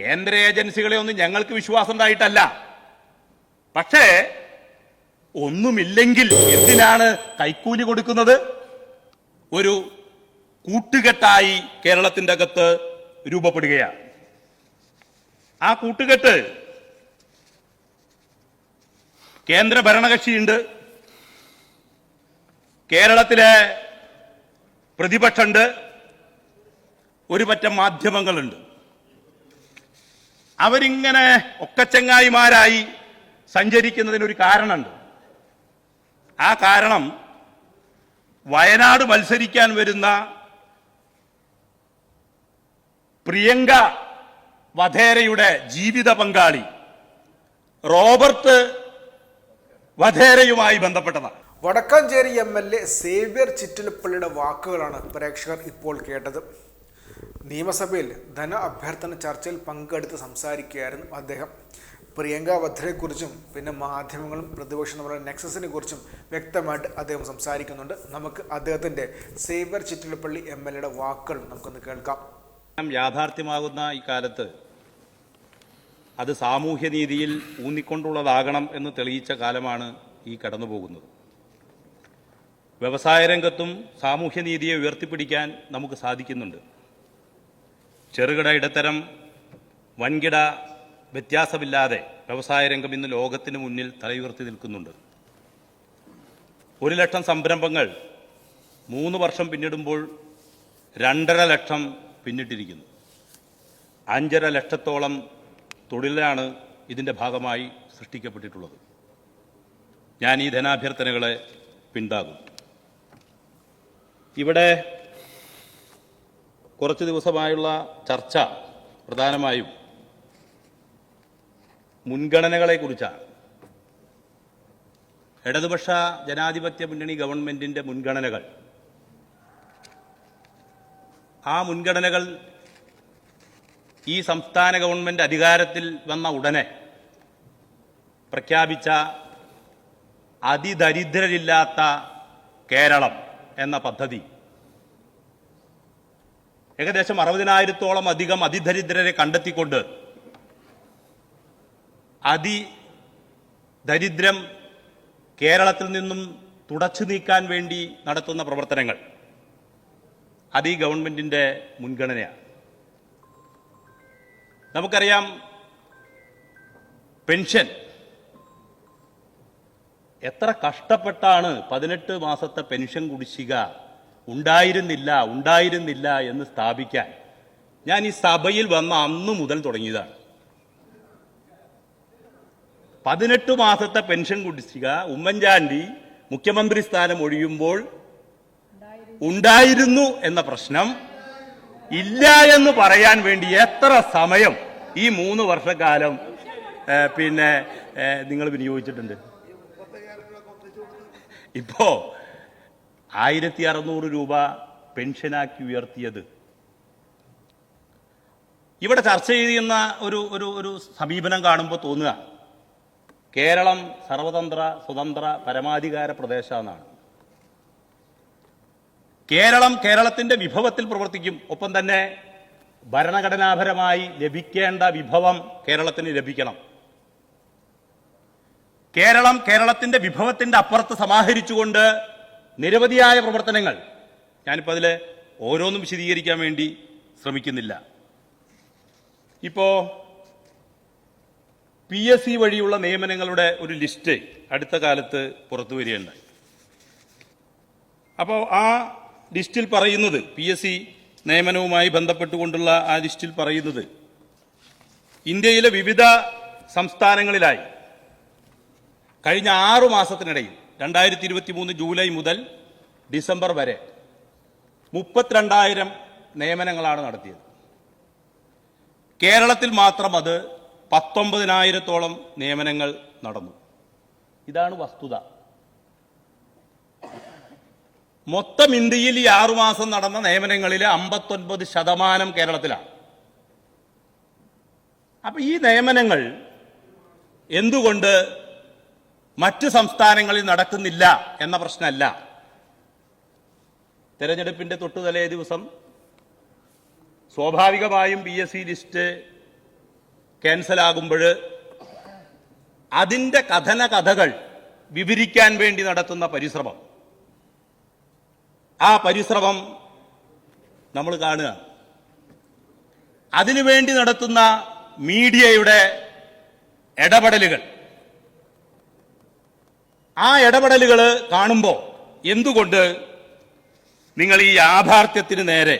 കേന്ദ്ര ഏജൻസികളെ ഒന്നും ഞങ്ങൾക്ക് വിശ്വാസം ഉണ്ടായിട്ടല്ല പക്ഷേ ഒന്നുമില്ലെങ്കിൽ എന്തിനാണ് കൈക്കൂലി കൊടുക്കുന്നത്? ഒരു കൂട്ടുകെട്ടായി കേരളത്തിന്റെ അകത്ത് രൂപപ്പെടുകയാണ്. ആ കൂട്ടുകെട്ട് കേന്ദ്ര ഭരണകക്ഷിയുണ്ട്. കേരളത്തിലെ പ്രതിപക്ഷമുണ്ട്. ഒരു പറ്റം മാധ്യമങ്ങളുണ്ട്. അവരിങ്ങനെ ഒക്കച്ചങ്ങായിമാരായി സഞ്ചരിക്കുന്നതിനൊരു കാരണമുണ്ട്. ആ കാരണം വയനാട് മത്സരിക്കാൻ വരുന്ന പ്രിയങ്ക വധേരയുടെ ജീവിത പങ്കാളി റോബർട്ട് വധേരയുമായി ബന്ധപ്പെട്ടതാണ്. Wadakkanchery M L A Xavier ചിറ്റിലപ്പള്ളിയുടെ വാക്കുകളാണ് പ്രേക്ഷകർ ഇപ്പോൾ കേട്ടത്. നിയമസഭയിൽ ധന അഭ്യർത്ഥന ചർച്ചയിൽ പങ്കെടുത്ത് സംസാരിക്കുകയായിരുന്നു അദ്ദേഹം. പ്രിയങ്ക വധ്രയെക്കുറിച്ചും പിന്നെ മാധ്യമങ്ങളും പ്രതിപക്ഷം നമ്മുടെ നെക്സസിനെ കുറിച്ചും വ്യക്തമായിട്ട് അദ്ദേഹം സംസാരിക്കുന്നുണ്ട്. നമുക്ക് അദ്ദേഹത്തിന്റെ സേവർ ചിറ്റിലപ്പള്ളി എം എൽ എയുടെ വാക്കുകൾ നമുക്കൊന്ന് കേൾക്കാം. യാഥാർത്ഥ്യമാകുന്ന ഈ കാലത്ത് അത് സാമൂഹ്യനീതിയിൽ ഊന്നിക്കൊണ്ടുള്ളതാകണം എന്ന് തെളിയിച്ച കാലമാണ് ഈ കടന്നുപോകുന്നത്. വ്യവസായ രംഗത്തും സാമൂഹ്യനീതിയെ ഉയർത്തിപ്പിടിക്കാൻ നമുക്ക് സാധിക്കുന്നുണ്ട്. ചെറുകിട ഇടത്തരം വൻകിട വ്യത്യാസമില്ലാതെ വ്യവസായ രംഗം ഇന്ന് ലോകത്തിന് മുന്നിൽ തലയുയർത്തി നിൽക്കുന്നുണ്ട്. ഒരു ലക്ഷം സംരംഭങ്ങൾ മൂന്ന് വർഷം പിന്നിടുമ്പോൾ രണ്ടര ലക്ഷം പിന്നിട്ടിരിക്കുന്നു. അഞ്ചര ലക്ഷത്തോളം തൊഴിലാണ് ഇതിന്റെ ഭാഗമായി സൃഷ്ടിക്കപ്പെട്ടിട്ടുള്ളത്. ഞാൻ ഈ ധനാഭ്യർത്ഥനകളെ പിന്താകും ഇവിടെ കുറച്ച് ദിവസമായുള്ള ചർച്ച പ്രധാനമായും മുൻഗണനകളെക്കുറിച്ചാണ്. ഇടതുപക്ഷ ജനാധിപത്യ മുന്നണി ഗവൺമെന്റിന്റെ മുൻഗണനകൾ. ആ മുൻഗണനകൾ ഈ സംസ്ഥാന ഗവൺമെന്റ് അധികാരത്തിൽ വന്ന ഉടനെ പ്രഖ്യാപിച്ച അതിദരിദ്രരില്ലാത്ത കേരളം എന്ന പദ്ധതി ഏകദേശം അറുപതിനായിരത്തോളം അധികം അതിദരിദ്രരെ കണ്ടെത്തിക്കൊണ്ട് അതി ദരിദ്രം കേരളത്തിൽ നിന്നും തുടച്ചു നീക്കാൻ വേണ്ടി നടത്തുന്ന പ്രവർത്തനങ്ങൾ. അത് ഈ ഗവൺമെന്റിന്റെ മുൻഗണനയാണ്. നമുക്കറിയാം പെൻഷൻ എത്ര കഷ്ടപ്പെട്ടാണ് പതിനെട്ട് മാസത്തെ പെൻഷൻ കുടിശ്ശിക ഉണ്ടായിരുന്നില്ല ഉണ്ടായിരുന്നില്ല എന്ന് സ്ഥാപിക്കാൻ ഞാൻ ഈ സഭയിൽ വന്ന അന്നു മുതൽ തുടങ്ങിയതാണ്. പതിനെട്ട് മാസത്തെ പെൻഷൻ കുടിശ്ശിക ഉമ്മൻചാണ്ടി മുഖ്യമന്ത്രി സ്ഥാനം ഒഴിയുമ്പോൾ ഉണ്ടായിരുന്നു എന്ന പ്രശ്നം ഇല്ല എന്ന് പറയാൻ വേണ്ടി എത്ര സമയം ഈ മൂന്ന് വർഷക്കാലം പിന്നെ നിങ്ങൾ വിനിയോഗിച്ചിട്ടുണ്ട്? ഇപ്പോ ആയിരത്തി അറുന്നൂറ് രൂപ പെൻഷനാക്കി ഉയർത്തിയത്. ഇവിടെ ചർച്ച ചെയ്യുന്ന ഒരു ഒരു ഒരു സമീപനം കാണുമ്പോൾ തോന്നുക. കേരളം സർവതന്ത്ര സ്വതന്ത്ര പരമാധികാര പ്രദേശമെന്നാണ് കേരളം കേരളത്തിന്റെ വിഭവത്തിൽ പ്രവർത്തിക്കും. ഒപ്പം തന്നെ ഭരണഘടനാപരമായി ലഭിക്കേണ്ട വിഭവം കേരളത്തിന് ലഭിക്കണം. കേരളം കേരളത്തിന്റെ വിഭവത്തിന്റെ അപ്പുറത്ത് സമാഹരിച്ചുകൊണ്ട് നിരവധിയായ പ്രവർത്തനങ്ങൾ ഞാനിപ്പോൾ അതിൽ ഓരോന്നും വിശദീകരിക്കാൻ വേണ്ടി ശ്രമിക്കുന്നില്ല. ഇപ്പോൾ പി എസ് സി വഴിയുള്ള നിയമനങ്ങളുടെ ഒരു ലിസ്റ്റ് അടുത്ത കാലത്ത് പുറത്തു വരികയുണ്ടായി അപ്പോൾ ആ ലിസ്റ്റിൽ പറയുന്നത് പി എസ് സി നിയമനവുമായി ബന്ധപ്പെട്ടുകൊണ്ടുള്ള ആ ലിസ്റ്റിൽ പറയുന്നത് ഇന്ത്യയിലെ വിവിധ സംസ്ഥാനങ്ങളിലായി കഴിഞ്ഞ ആറു മാസത്തിനിടയിൽ രണ്ടായിരത്തി ഇരുപത്തി മൂന്ന് ജൂലൈ മുതൽ ഡിസംബർ വരെ മുപ്പത്തിരണ്ടായിരം നിയമനങ്ങളാണ് നടത്തിയത്. കേരളത്തിൽ മാത്രം അത് പത്തൊമ്പതിനായിരത്തോളം നിയമനങ്ങൾ നടന്നു. ഇതാണ് വസ്തുത. മൊത്തം ഇന്ത്യയിൽ ഈ ആറുമാസം നടന്ന നിയമനങ്ങളിൽ അമ്പത്തൊൻപത് ശതമാനം കേരളത്തിലാണ്. അപ്പൊ ഈ നിയമനങ്ങൾ എന്തുകൊണ്ട് മറ്റ് സംസ്ഥാനങ്ങളിൽ നടക്കുന്നില്ല എന്ന പ്രശ്നമല്ല. തെരഞ്ഞെടുപ്പിന്റെ തൊട്ടുതലേ ദിവസം സ്വാഭാവികമായും പി എസ് സി ലിസ്റ്റ് ക്യാൻസലാകുമ്പോൾ അതിന്റെ കഥന കഥകൾ വിവരിക്കാൻ വേണ്ടി നടത്തുന്ന പരിശ്രമം. ആ പരിശ്രമം നമ്മൾ കാണുക. അതിനുവേണ്ടി നടത്തുന്ന മീഡിയയുടെ ഇടപെടലുകൾ. ആ ഇടപെടലുകൾ കാണുമ്പോൾ എന്തുകൊണ്ട് നിങ്ങൾ ഈ യാഥാർത്ഥ്യത്തിന് നേരെ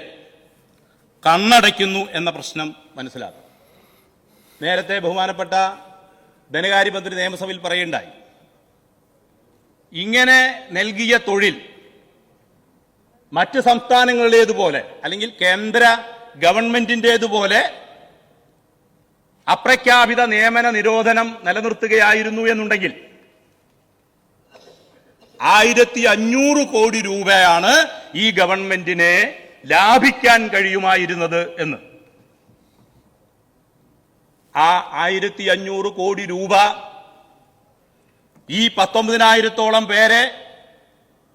കണ്ണടയ്ക്കുന്നു എന്ന പ്രശ്നം മനസ്സിലാക്കും? നേരത്തെ ബഹുമാനപ്പെട്ട ധനകാര്യമന്ത്രി നിയമസഭയിൽ പറയുണ്ടായി ഇങ്ങനെ നൽകിയ തൊഴിൽ മറ്റ് സംസ്ഥാനങ്ങളിലേതുപോലെ അല്ലെങ്കിൽ കേന്ദ്ര ഗവൺമെന്റിന്റേതുപോലെ അപ്രഖ്യാപിത നിയമന നിരോധനം നിലനിർത്തുകയായിരുന്നു എന്നുണ്ടെങ്കിൽ ആയിരത്തി അഞ്ഞൂറ് കോടി രൂപയാണ് ഈ ഗവൺമെന്റിനെ ലാഭിക്കാൻ കഴിയുമായിരുന്നത് എന്ന്. ആ ആയിരത്തി അഞ്ഞൂറ് കോടി രൂപ ഈ പത്തൊമ്പതിനായിരത്തോളം പേരെ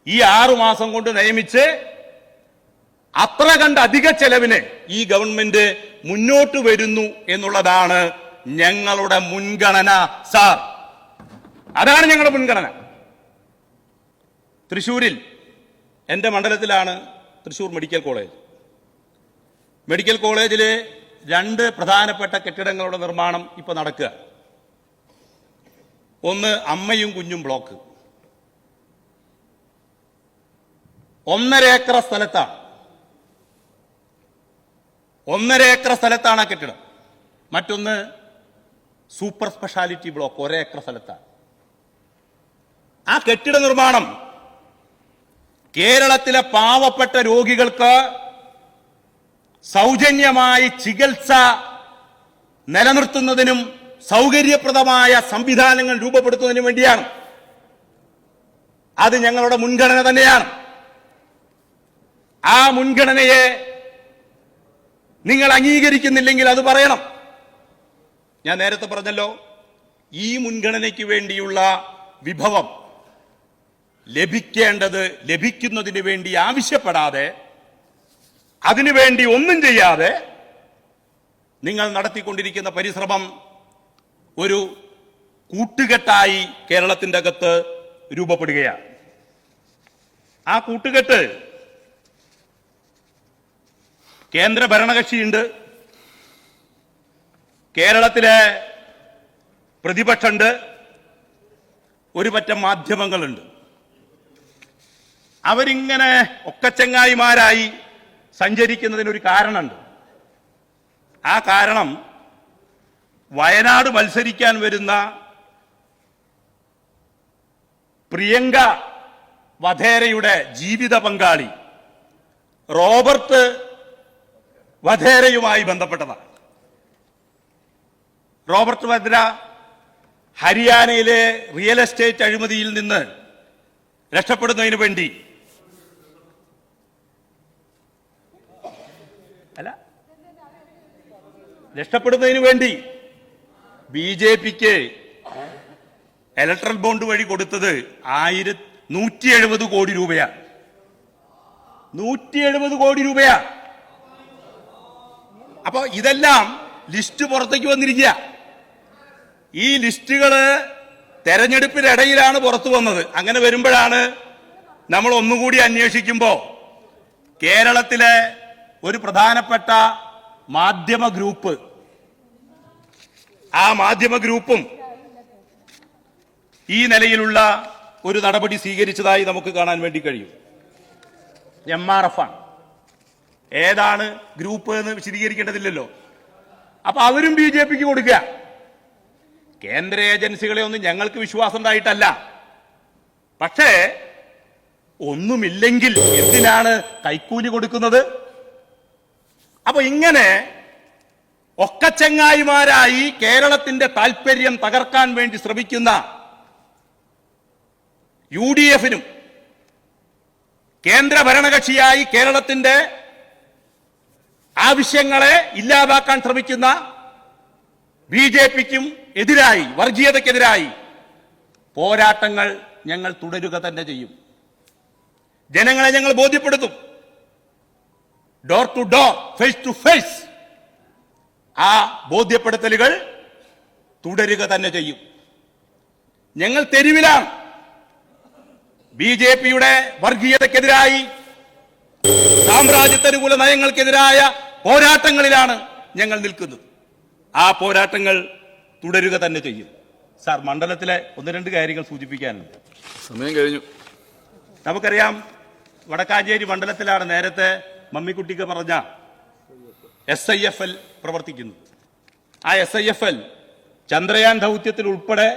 ഈ ആറു മാസം കൊണ്ട് നിയമിച്ച് അത്ര കണ്ട് അധിക ചെലവിന് ഈ ഗവൺമെന്റ് മുന്നോട്ട് വരുന്നു എന്നുള്ളതാണ് ഞങ്ങളുടെ മുൻഗണന സാർ. അതാണ് ഞങ്ങളുടെ മുൻഗണന. തൃശൂരിൽ എന്റെ മണ്ഡലത്തിലാണ് തൃശ്ശൂർ മെഡിക്കൽ കോളേജ്. മെഡിക്കൽ കോളേജിലെ രണ്ട് പ്രധാനപ്പെട്ട കെട്ടിടങ്ങളുടെ നിർമ്മാണം ഇപ്പോൾ നടക്കുക. ഒന്ന് അമ്മയും കുഞ്ഞും ബ്ലോക്ക്. ഒന്നര ഏക്കർ സ്ഥലത്താണ്. ഒന്നര ഏക്കർ സ്ഥലത്താണ് ആ കെട്ടിടം. മറ്റൊന്ന് സൂപ്പർ സ്പെഷ്യാലിറ്റി ബ്ലോക്ക് ഒരേ ഏക്കർ സ്ഥലത്താണ്. ആ കെട്ടിട നിർമ്മാണം കേരളത്തിലെ പാവപ്പെട്ട രോഗികൾക്ക് സൗജന്യമായി ചികിത്സ നിലനിർത്തുന്നതിനും സൗകര്യപ്രദമായ സംവിധാനങ്ങൾ രൂപപ്പെടുത്തുന്നതിനും വേണ്ടിയാണ്. അത് ഞങ്ങളുടെ മുൻഗണന തന്നെയാണ്. ആ മുൻഗണനയെ നിങ്ങൾ അംഗീകരിക്കുന്നില്ലെങ്കിൽ അത് പറയണം. ഞാൻ നേരത്തെ പറഞ്ഞല്ലോ ഈ മുൻഗണനയ്ക്ക് വേണ്ടിയുള്ള വിഭവം ലഭിക്കേണ്ടത് ലഭിക്കുന്നതിന് വേണ്ടി ആവശ്യപ്പെടാതെ അതിനുവേണ്ടി ഒന്നും ചെയ്യാതെ നിങ്ങൾ നടത്തിക്കൊണ്ടിരിക്കുന്ന പരിശ്രമം ഒരു കൂട്ടുകെട്ടായി കേരളത്തിന്റെ അകത്ത് രൂപപ്പെടുകയാണ്. ആ കൂട്ടുകെട്ട് കേന്ദ്ര ഭരണകക്ഷിയുണ്ട്. കേരളത്തിലെ പ്രതിപക്ഷമുണ്ട്. ഒരു പറ്റം മാധ്യമങ്ങളുണ്ട്. അവരിങ്ങനെ ഒക്കച്ചങ്ങായിമാരായി സഞ്ചരിക്കുന്നതിനൊരു കാരണമുണ്ട്. ആ കാരണം വയനാട് മത്സരിക്കാൻ വരുന്ന പ്രിയങ്ക വധേരയുടെ ജീവിത പങ്കാളി റോബർട്ട് വധേരയുമായി ബന്ധപ്പെട്ടതാണ്. റോബർട്ട് വദ്ര ഹരിയാനയിലെ റിയൽ എസ്റ്റേറ്റ് അഴിമതിയിൽ നിന്ന് രക്ഷപ്പെടുന്നതിന് വേണ്ടി അല്ല. രക്ഷപ്പെടുന്നതിന് വേണ്ടി ബി ജെ പിക്ക് ഇലക്ട്രൽ ബോണ്ട് വഴി കൊടുത്തത് ആയിര നൂറ്റി എഴുപത് കോടി രൂപയാ. നൂറ്റി എഴുപത് കോടി രൂപയാ. അപ്പൊ ഇതെല്ലാം ലിസ്റ്റ് പുറത്തേക്ക് വന്നിരിക്കുക. ഈ ലിസ്റ്റുകൾ തെരഞ്ഞെടുപ്പിനിടയിലാണ് പുറത്തു വന്നത്. അങ്ങനെ വരുമ്പോഴാണ് നമ്മൾ ഒന്നുകൂടി അന്വേഷിക്കുമ്പോ കേരളത്തിലെ ഒരു പ്രധാനപ്പെട്ട മാധ്യമ ഗ്രൂപ്പ്. ആ മാധ്യമ ഗ്രൂപ്പും ഈ നിലയിലുള്ള ഒരു നടപടി സ്വീകരിച്ചതായി നമുക്ക് കാണാൻ വേണ്ടി കഴിയും. എം ആർ എഫ് ആണ്. ഏതാണ് ഗ്രൂപ്പ് എന്ന് വിശദീകരിക്കേണ്ടതില്ലല്ലോ. അപ്പൊ അവരും ബി ജെ പിക്ക് കൊടുക്കുക. കേന്ദ്ര ഏജൻസികളെ ഒന്നും ഞങ്ങൾക്ക് വിശ്വാസം ഉണ്ടായിട്ടല്ല. പക്ഷേ ഒന്നുമില്ലെങ്കിൽ എന്തിനാണ് കൈക്കൂലി കൊടുക്കുന്നത്? അപ്പൊ ഇങ്ങനെ ഒക്കച്ചെങ്ങായിമാരായി കേരളത്തിന്റെ താൽപര്യം തകർക്കാൻ വേണ്ടി ശ്രമിക്കുന്ന യു ഡി എഫിനും കേന്ദ്ര ഭരണകക്ഷിയായി കേരളത്തിന്റെ ആവശ്യങ്ങളെ ഇല്ലാതാക്കാൻ ശ്രമിക്കുന്ന ബി ജെ പിക്കും എതിരായി വർഗീയതയ്ക്കെതിരായി പോരാട്ടങ്ങൾ ഞങ്ങൾ തുടരുക തന്നെ ചെയ്യും. ജനങ്ങളെ ഞങ്ങൾ ബോധ്യപ്പെടുത്തും. Door to door face to face ആ ബോധ്യപ്പെടുത്തലുകൾ തുടരുക തന്നെ ചെയ്യും. ഞങ്ങൾ തെരുവിലാണ്. ബി ജെ പിയുടെ വർഗീയതക്കെതിരായി സാമ്രാജ്യത്തനുകൂല നയങ്ങൾക്കെതിരായ പോരാട്ടങ്ങളിലാണ് ഞങ്ങൾ നിൽക്കുന്നത്. ആ പോരാട്ടങ്ങൾ തുടരുക തന്നെ ചെയ്യും. സാർ മണ്ഡലത്തിലെ ഒന്ന് രണ്ട് കാര്യങ്ങൾ സൂചിപ്പിക്കാനുണ്ട്. സമയം കഴിഞ്ഞു. നമുക്കറിയാം വടക്കാഞ്ചേരി മണ്ഡലത്തിലാണ് നേരത്തെ മമ്മിക്കുട്ടിക്ക് പറഞ്ഞ എസ് ഐ എഫ് എൽ പ്രവർത്തിക്കുന്നത് ആ S I F L Chandrayaan ദൗത്യത്തിൽ ഉൾപ്പെടെ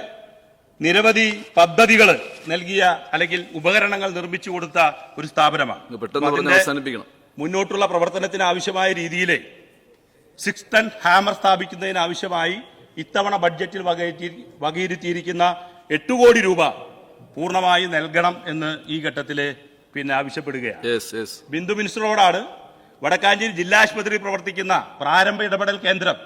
നിരവധി പദ്ധതികൾ നൽകിയ അല്ലെങ്കിൽ ഉപകരണങ്ങൾ നിർമ്മിച്ചു കൊടുത്ത ഒരു സ്ഥാപനമാണ്. പെട്ടെന്ന് അവസാനിപ്പിക്കണം. മുന്നോട്ടുള്ള പ്രവർത്തനത്തിന് ആവശ്യമായ രീതിയിൽ സിക്സ് ടൺ ഹാമർ സ്ഥാപിക്കുന്നതിന് ആവശ്യമായി ഇത്തവണ ബഡ്ജറ്റിൽ വകയിരുത്തി വകയിരുത്തിയിരിക്കുന്ന എട്ട് കോടി രൂപ പൂർണമായി നൽകണം എന്ന് ഈ ഘട്ടത്തിൽ പിന്നെ ആവശ്യപ്പെടുകയാണ്. ബിന്ദു മിനിസ്റ്ററോടാണ് വടക്കാഞ്ചേരി ജില്ലാ ആശുപത്രി പ്രവർത്തിക്കുന്ന പ്രാരംഭ ഇടപെടൽ കേന്ദ്രം.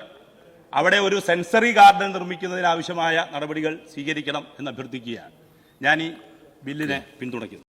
അവിടെ ഒരു സെൻസറി ഗാർഡൻ നിർമ്മിക്കുന്നതിന് ആവശ്യമായ നടപടികൾ സ്വീകരിക്കണം എന്ന് അഭ്യർത്ഥിക്കുകയാണ് ഞാൻ ഈ ബില്ലിനെ പിന്തുണയ്ക്കുന്നു.